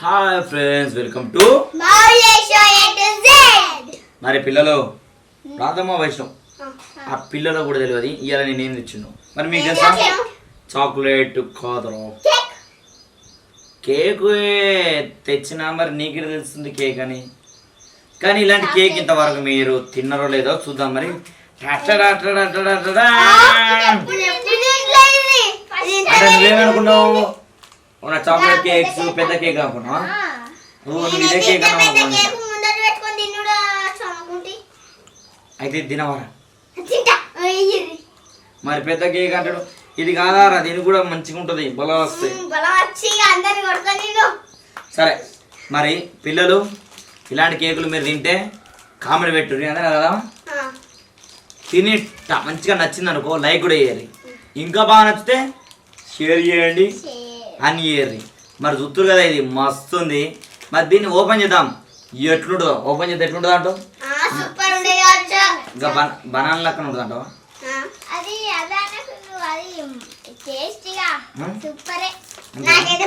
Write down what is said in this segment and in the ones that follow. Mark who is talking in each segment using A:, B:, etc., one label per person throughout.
A: Hi friends welcome to మరి పిల్లలు ప్రాథమ వైష్ణవ్. ఆ పిల్లలో కూడా తెలియదు ఇవాళ నేను ఏం తెచ్చిండు మరి మీకు తెలుసా? చాక్లెట్ కాదరా. కేక్ తెచ్చినా మరి నీకు తెలుస్తుంది కేక్ అని? కానీ ఇలాంటి కేక్ ఇంతవరకు మీరు తిన్నారో లేదో చూద్దాం మరి. అంటే నువ్వేమనుకున్నావు ఉన్న చాక్లెట్ కేక్స్ పెద్ద కేక్ నువ్వు నువ్వు ఇదే కేక్ అయితే తినవరా? మరి పెద్ద కేక్ అంటాడు. ఇది కాదారా దీని కూడా మంచిగా ఉంటుంది. బలం వస్తాయి
B: తిను
A: సరే మరి పిల్లలు ఇలాంటి కేకులు మీరు తింటే కామెడీ పెట్టుర్రి అదే కదా? తిని మంచిగా నచ్చింది అనుకో లైక్ కూడా వేయాలి ఇంకా బాగా నచ్చితే షేర్ చేయండి. అన్ని ఇయర్ మరి చూస్తురు కదా ఇది మస్తు ఉంది మరి దీన్ని ఓపెన్ చేద్దాం. ఎట్లుంటుందో ఓపెన్ చేద్దాం ఎట్లుంటుందో
B: అంటో
A: ఇంకా బనాన్ లెక్కన ఉంటుంది అంటో
B: సూపరే. నాకైతే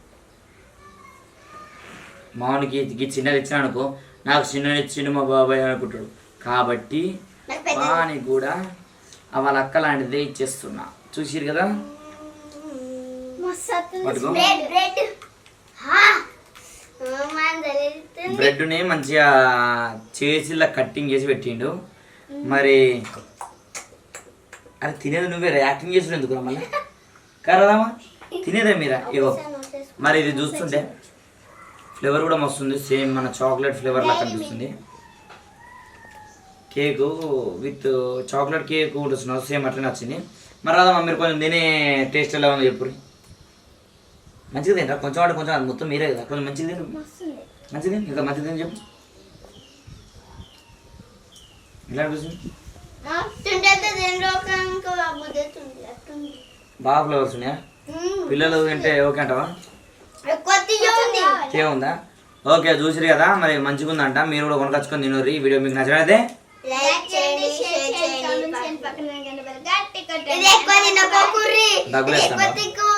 A: మామూలుకి ఇది చిన్నది ఇచ్చిన అనుకో నాకు చిన్నది ఇచ్చిండు మా బాబాయ్ అనుకుంటాడు. కాబట్టి వానికి కూడా ఆ వాళ్ళ అక్క లాంటిదే ఇచ్చేస్తున్నా. చూసిరు కదా? బ్రెడ్ని మంచిగా చేసి ఇలా కట్టింగ్ చేసి పెట్టిండు. మరి అది తినేది నువ్వే యాక్టింగ్ చేసి ఎందుకు మళ్ళీ? కరదామా తినేదే మీరా? ఇగో. మరి ఇది చూస్తుంటే ఫ్లేవర్ కూడా మస్తుంది. సేమ్ మన చాక్లెట్ ఫ్లేవర్ లా కనిపిస్తుంది. కేకు విత్ చాక్లెట్ కేక్ ఉంటుంది సేమ్ అట్లనే వచ్చింది. మరి రాదమ్మా మీరు కొంచెం తినే టేస్ట్ ఎలా ఉందో చెప్పు మంచిగా తింటారా? కొంచెం వాడు కొంచెం అది మొత్తం మీరే కదా. కొంచెం మంచిగా తిను. మంచిది ఇంకా మంచిది అని చెప్పు. ఎలా అనిపిస్తుంది?
B: తింటే
A: బాగా ఫ్లేవర్స్ ఉన్నాయా? పిల్లలు తింటే ఓకే అంటావా? ఏముందా ఓకే చూసిరు కదా మరి మంచిగా ఉందంట మీరు కూడా కొనకొచ్చుకొని తినరు ఈ వీడియో మీకు నచ్చినట్లయితే
B: లైక్ చేయండి షేర్ చేయండి పక్కన గట్టి ఇది ఎక్కువ తినకోకుర్రి
A: దగ్గులేస్తాను.
B: ఎక్కువ తిక్కు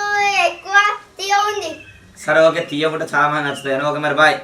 B: ఎక్కువ తీయ ఉంది
A: సరే ఓకే తీయకుండా చాలా మంది నచ్చుతాయి ఓకే మరి బాయ్.